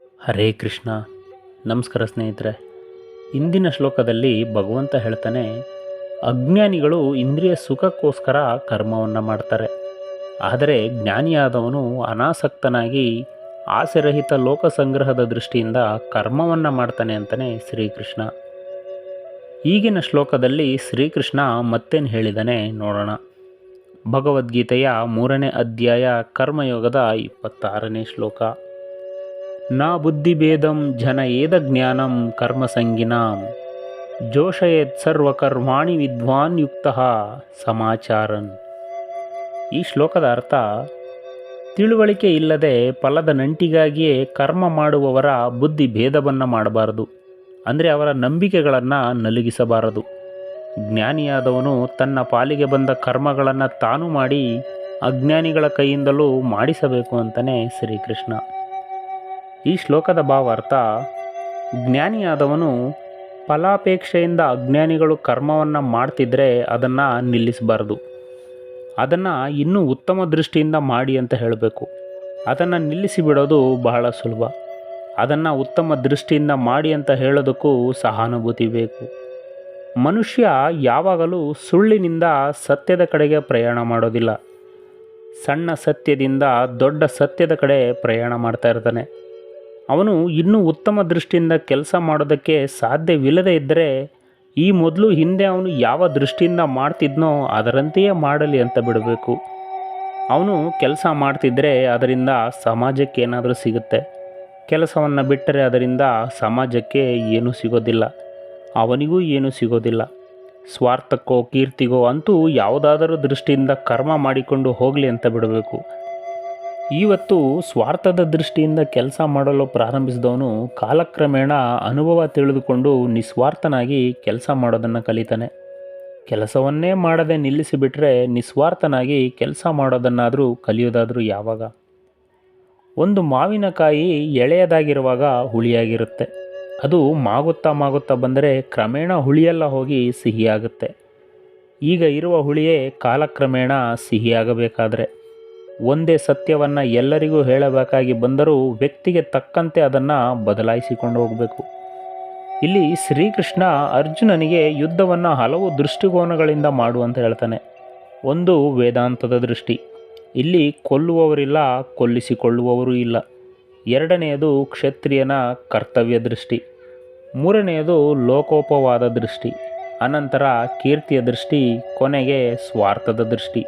ಹರೇ ಕೃಷ್ಣ. ನಮಸ್ಕಾರ ಸ್ನೇಹಿತರೆ. ಇಂದಿನ ಶ್ಲೋಕದಲ್ಲಿ ಭಗವಂತ ಹೇಳ್ತಾನೆ, ಅಜ್ಞಾನಿಗಳು ಇಂದ್ರಿಯ ಸುಖಕ್ಕೋಸ್ಕರ ಕರ್ಮವನ್ನು ಮಾಡ್ತಾರೆ. ಆದರೆ ಜ್ಞಾನಿಯಾದವನು ಅನಾಸಕ್ತನಾಗಿ ಆಸೆರಹಿತ ಲೋಕ ಸಂಗ್ರಹದ ದೃಷ್ಟಿಯಿಂದ ಕರ್ಮವನ್ನು ಮಾಡ್ತಾನೆ ಅಂತಾನೆ ಶ್ರೀಕೃಷ್ಣ. ಈಗಿನ ಶ್ಲೋಕದಲ್ಲಿ ಶ್ರೀಕೃಷ್ಣ ಮತ್ತೇನು ಹೇಳಿದಾನೆ ನೋಡೋಣ. ಭಗವದ್ಗೀತೆಯ ಮೂರನೇ ಅಧ್ಯಾಯ ಕರ್ಮಯೋಗದ ಇಪ್ಪತ್ತಾರನೇ ಶ್ಲೋಕ. ನ ಬುದ್ಧಿಭೇದಂ ಜನ ಏದ ಜ್ಞಾನಂ ಕರ್ಮಸಂಗಿನಾಂ. ಜೋಷಯೇತ್ ಸರ್ವಕರ್ಮಾಣಿ ವಿದ್ವಾನ್ ಯುಕ್ತ ಸಮಾಚಾರನ್. ಈ ಶ್ಲೋಕದ ಅರ್ಥ, ತಿಳುವಳಿಕೆ ಇಲ್ಲದೆ ಫಲದ ನಂಟಿಗಾಗಿಯೇ ಕರ್ಮ ಮಾಡುವವರ ಬುದ್ಧಿ ಭೇದವನ್ನು ಮಾಡಬಾರದು. ಅಂದರೆ ಅವರ ನಂಬಿಕೆಗಳನ್ನು ನಲುಗಿಸಬಾರದು. ಜ್ಞಾನಿಯಾದವನು ತನ್ನ ಪಾಲಿಗೆ ಬಂದ ಕರ್ಮಗಳನ್ನು ತಾನು ಮಾಡಿ ಅಜ್ಞಾನಿಗಳ ಕೈಯಿಂದಲೂ ಮಾಡಿಸಬೇಕು ಅಂತಲೇ ಶ್ರೀಕೃಷ್ಣ. ಈ ಶ್ಲೋಕದ ಭಾವಾರ್ಥ, ಜ್ಞಾನಿಯಾದವನು ಫಲಾಪೇಕ್ಷೆಯಿಂದ ಅಜ್ಞಾನಿಗಳು ಕರ್ಮವನ್ನು ಮಾಡ್ತಿದ್ರೆ ಅದನ್ನು ನಿಲ್ಲಿಸಬಾರ್ದು. ಅದನ್ನು ಇನ್ನೂ ಉತ್ತಮ ದೃಷ್ಟಿಯಿಂದ ಮಾಡಿ ಅಂತ ಹೇಳಬೇಕು. ಅದನ್ನು ನಿಲ್ಲಿಸಿಬಿಡೋದು ಬಹಳ ಸುಲಭ. ಅದನ್ನು ಉತ್ತಮ ದೃಷ್ಟಿಯಿಂದ ಮಾಡಿ ಅಂತ ಹೇಳೋದಕ್ಕೂ ಸಹಾನುಭೂತಿ ಬೇಕು. ಮನುಷ್ಯ ಯಾವಾಗಲೂ ಸುಳ್ಳಿನಿಂದ ಸತ್ಯದ ಕಡೆಗೆ ಪ್ರಯಾಣ ಮಾಡೋದಿಲ್ಲ. ಸಣ್ಣ ಸತ್ಯದಿಂದ ದೊಡ್ಡ ಸತ್ಯದ ಕಡೆ ಪ್ರಯಾಣ ಮಾಡ್ತಾ ಇರ್ತಾನೆ. ಅವನು ಇನ್ನೂ ಉತ್ತಮ ದೃಷ್ಟಿಯಿಂದ ಕೆಲಸ ಮಾಡೋದಕ್ಕೆ ಸಾಧ್ಯವಿಲ್ಲದೆ ಇದ್ದರೆ ಈ ಮೊದಲು ಹಿಂದೆ ಅವನು ಯಾವ ದೃಷ್ಟಿಯಿಂದ ಮಾಡ್ತಿದ್ನೋ ಅದರಂತೆಯೇ ಮಾಡಲಿ ಅಂತ ಬಿಡಬೇಕು. ಅವನು ಕೆಲಸ ಮಾಡ್ತಿದ್ದರೆ ಅದರಿಂದ ಸಮಾಜಕ್ಕೆ ಏನಾದರೂ ಸಿಗುತ್ತೆ. ಕೆಲಸವನ್ನು ಬಿಟ್ಟರೆ ಅದರಿಂದ ಸಮಾಜಕ್ಕೆ ಏನೂ ಸಿಗೋದಿಲ್ಲ. ಅವನಿಗೂ ಏನೂ ಸಿಗೋದಿಲ್ಲ. ಸ್ವಾರ್ಥಕ್ಕೋ ಕೀರ್ತಿಗೋ ಅಂತೂ ಯಾವುದಾದರೂ ದೃಷ್ಟಿಯಿಂದ ಕರ್ಮ ಮಾಡಿಕೊಂಡು ಹೋಗಲಿ ಅಂತ ಬಿಡಬೇಕು. ಇವತ್ತು ಸ್ವಾರ್ಥದ ದೃಷ್ಟಿಯಿಂದ ಕೆಲಸ ಮಾಡಲು ಪ್ರಾರಂಭಿಸಿದವನು ಕಾಲಕ್ರಮೇಣ ಅನುಭವ ತಿಳಿದುಕೊಂಡು ನಿಸ್ವಾರ್ಥನಾಗಿ ಕೆಲಸ ಮಾಡೋದನ್ನು ಕಲಿತಾನೆ. ಕೆಲಸವನ್ನೇ ಮಾಡದೆ ನಿಲ್ಲಿಸಿಬಿಟ್ರೆ ನಿಸ್ವಾರ್ಥನಾಗಿ ಕೆಲಸ ಮಾಡೋದನ್ನಾದರೂ ಕಲಿಯೋದಾದರೂ ಯಾವಾಗ? ಒಂದು ಮಾವಿನಕಾಯಿ ಎಳೆಯದಾಗಿರುವಾಗ ಹುಳಿಯಾಗಿರುತ್ತೆ. ಅದು ಮಾಗುತ್ತಾ ಮಾಗುತ್ತಾ ಬಂದರೆ ಕ್ರಮೇಣ ಹುಳಿಯೆಲ್ಲ ಹೋಗಿ ಸಿಹಿಯಾಗುತ್ತೆ. ಈಗ ಇರುವ ಹುಳಿಯೇ ಕಾಲಕ್ರಮೇಣ ಸಿಹಿಯಾಗಬೇಕಾದ್ರೆ ಒಂದೇ ಸತ್ಯವನ್ನು ಎಲ್ಲರಿಗೂ ಹೇಳಬೇಕಾಗಿ ಬಂದರೂ ವ್ಯಕ್ತಿಗೆ ತಕ್ಕಂತೆ ಅದನ್ನು ಬದಲಾಯಿಸಿಕೊಂಡು ಹೋಗಬೇಕು. ಇಲ್ಲಿ ಶ್ರೀಕೃಷ್ಣ ಅರ್ಜುನನಿಗೆ ಯುದ್ಧವನ್ನು ಹಲವು ದೃಷ್ಟಿಕೋನಗಳಿಂದ ಮಾಡು ಅಂತ ಹೇಳ್ತಾನೆ. ಒಂದು ವೇದಾಂತದ ದೃಷ್ಟಿ. ಇಲ್ಲಿ ಕೊಲ್ಲುವವರಿಲ್ಲ, ಕೊಲ್ಲಿಸಿಕೊಳ್ಳುವವರು ಇಲ್ಲ. ಎರಡನೆಯದು ಕ್ಷತ್ರಿಯನ ಕರ್ತವ್ಯ ದೃಷ್ಟಿ. ಮೂರನೆಯದು ಲೋಕೋಪವಾದ ದೃಷ್ಟಿ. ಅನಂತರ ಕೀರ್ತಿಯ ದೃಷ್ಟಿ, ಕೊನೆಗೆ ಸ್ವಾರ್ಥದ ದೃಷ್ಟಿ.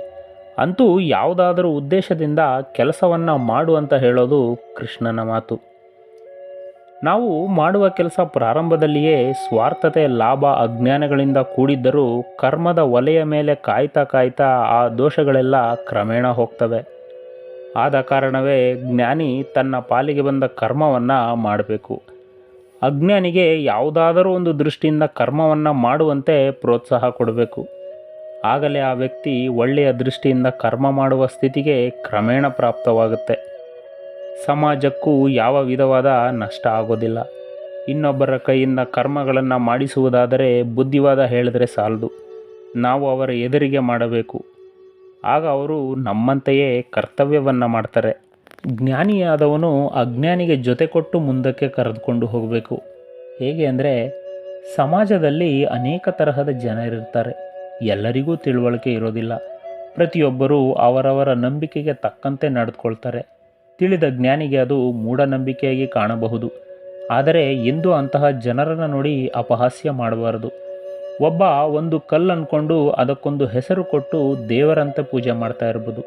ಅಂತೂ ಯಾವುದಾದರೂ ಉದ್ದೇಶದಿಂದ ಕೆಲಸವನ್ನು ಮಾಡು ಅಂತ ಹೇಳೋದು ಕೃಷ್ಣನ ಮಾತು. ನಾವು ಮಾಡುವ ಕೆಲಸ ಪ್ರಾರಂಭದಲ್ಲಿಯೇ ಸ್ವಾರ್ಥತೆ, ಲಾಭ, ಅಜ್ಞಾನಗಳಿಂದ ಕೂಡಿದ್ದರೂ ಕರ್ಮದ ಒಲೆಯ ಮೇಲೆ ಕಾಯ್ತಾ ಕಾಯ್ತಾ ಆ ದೋಷಗಳೆಲ್ಲ ಕ್ರಮೇಣ ಹೋಗ್ತವೆ. ಆದ ಕಾರಣವೇ ಜ್ಞಾನಿ ತನ್ನ ಪಾಲಿಗೆ ಬಂದ ಕರ್ಮವನ್ನು ಮಾಡಬೇಕು. ಅಜ್ಞಾನಿಗೆ ಯಾವುದಾದರೂ ಒಂದು ದೃಷ್ಟಿಯಿಂದ ಕರ್ಮವನ್ನು ಮಾಡುವಂತೆ ಪ್ರೋತ್ಸಾಹ ಕೊಡಬೇಕು. ಆಗಲೇ ಆ ವ್ಯಕ್ತಿ ಒಳ್ಳೆಯ ದೃಷ್ಟಿಯಿಂದ ಕರ್ಮ ಮಾಡುವ ಸ್ಥಿತಿಗೆ ಕ್ರಮೇಣ ಪ್ರಾಪ್ತವಾಗುತ್ತೆ. ಸಮಾಜಕ್ಕೂ ಯಾವ ವಿಧವಾದ ನಷ್ಟ ಆಗೋದಿಲ್ಲ. ಇನ್ನೊಬ್ಬರ ಕೈಯಿಂದ ಕರ್ಮಗಳನ್ನು ಮಾಡಿಸುವುದಾದರೆ ಬುದ್ಧಿವಾದ ಹೇಳಿದರೆ ಸಾಲದು. ನಾವು ಅವರ ಎದುರಿಗೆ ಮಾಡಬೇಕು. ಆಗ ಅವರು ನಮ್ಮಂತೆಯೇ ಕರ್ತವ್ಯವನ್ನು ಮಾಡ್ತಾರೆ. ಜ್ಞಾನಿಯಾದವನು ಅಜ್ಞಾನಿಗೆ ಜೊತೆ ಕೊಟ್ಟು ಮುಂದಕ್ಕೆ ಕರೆದುಕೊಂಡು ಹೋಗಬೇಕು. ಹೇಗೆ ಅಂದರೆ, ಸಮಾಜದಲ್ಲಿ ಅನೇಕ ತರಹದ ಜನರಿರ್ತಾರೆ. ಎಲ್ಲರಿಗೂ ತಿಳುವಳಿಕೆ ಇರೋದಿಲ್ಲ. ಪ್ರತಿಯೊಬ್ಬರೂ ಅವರವರ ನಂಬಿಕೆಗೆ ತಕ್ಕಂತೆ ನಡೆದುಕೊಳ್ತಾರೆ. ತಿಳಿದ ಜ್ಞಾನಿಗೆ ಅದು ಮೂಢನಂಬಿಕೆಯಾಗಿ ಕಾಣಬಹುದು. ಆದರೆ ಎಂದು ಅಂತಹ ಜನರನ್ನು ನೋಡಿ ಅಪಹಾಸ್ಯ ಮಾಡಬಾರದು. ಒಬ್ಬ ಒಂದು ಕಲ್ಲು ಅಂದ್ಕೊಂಡು ಅದಕ್ಕೊಂದು ಹೆಸರು ಕೊಟ್ಟು ದೇವರಂತೆ ಪೂಜೆ ಮಾಡ್ತಾ ಇರ್ಬೋದು.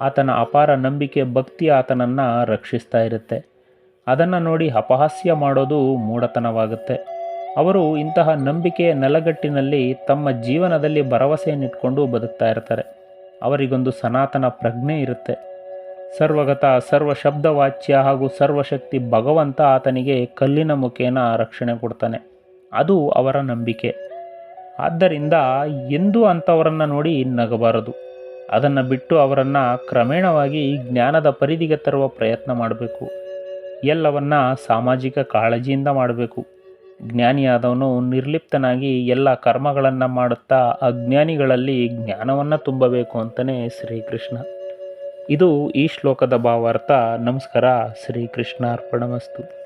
ಆತನ ಅಪಾರ ನಂಬಿಕೆ ಭಕ್ತಿ ಆತನನ್ನು ರಕ್ಷಿಸ್ತಾ ಇರುತ್ತೆ. ಅದನ್ನು ನೋಡಿ ಅಪಹಾಸ್ಯ ಮಾಡೋದು ಮೂಢತನವಾಗುತ್ತೆ. ಅವರು ಇಂತಹ ನಂಬಿಕೆಯ ನೆಲಗಟ್ಟಿನಲ್ಲಿ ತಮ್ಮ ಜೀವನದಲ್ಲಿ ಭರವಸೆಯನ್ನಿಟ್ಕೊಂಡು ಬದುಕ್ತಾ ಇರ್ತಾರೆ. ಅವರಿಗೊಂದು ಸನಾತನ ಪ್ರಜ್ಞೆ ಇರುತ್ತೆ. ಸರ್ವಗತ ಸರ್ವ ಶಬ್ದವಾಚ್ಯ ಹಾಗೂ ಸರ್ವಶಕ್ತಿ ಭಗವಂತ ಆತನಿಗೆ ಕಲ್ಲಿನ ಮುಖೇನ ರಕ್ಷಣೆ ಕೊಡ್ತಾನೆ. ಅದು ಅವರ ನಂಬಿಕೆ. ಆದ್ದರಿಂದ ಎಂದೂ ಅಂಥವರನ್ನು ನೋಡಿ ನಗಬಾರದು. ಅದನ್ನು ಬಿಟ್ಟು ಅವರನ್ನು ಕ್ರಮೇಣವಾಗಿ ಜ್ಞಾನದ ಪರಿಧಿಗೆ ತರುವ ಪ್ರಯತ್ನ ಮಾಡಬೇಕು. ಎಲ್ಲವನ್ನ ಸಾಮಾಜಿಕ ಕಾಳಜಿಯಿಂದ ಮಾಡಬೇಕು. ಜ್ಞಾನಿಯಾದವನು ನಿರ್ಲಿಪ್ತನಾಗಿ ಎಲ್ಲ ಕರ್ಮಗಳನ್ನು ಮಾಡುತ್ತಾ ಅಜ್ಞಾನಿಗಳಲ್ಲಿ ಜ್ಞಾನವನ್ನು ತುಂಬಬೇಕು ಅಂತಲೇ ಶ್ರೀಕೃಷ್ಣ. ಇದು ಈ ಶ್ಲೋಕದ ಭಾವಾರ್ಥ. ನಮಸ್ಕಾರ ಶ್ರೀ ಕೃಷ್ಣಾರ್ಪಣಮಸ್ತು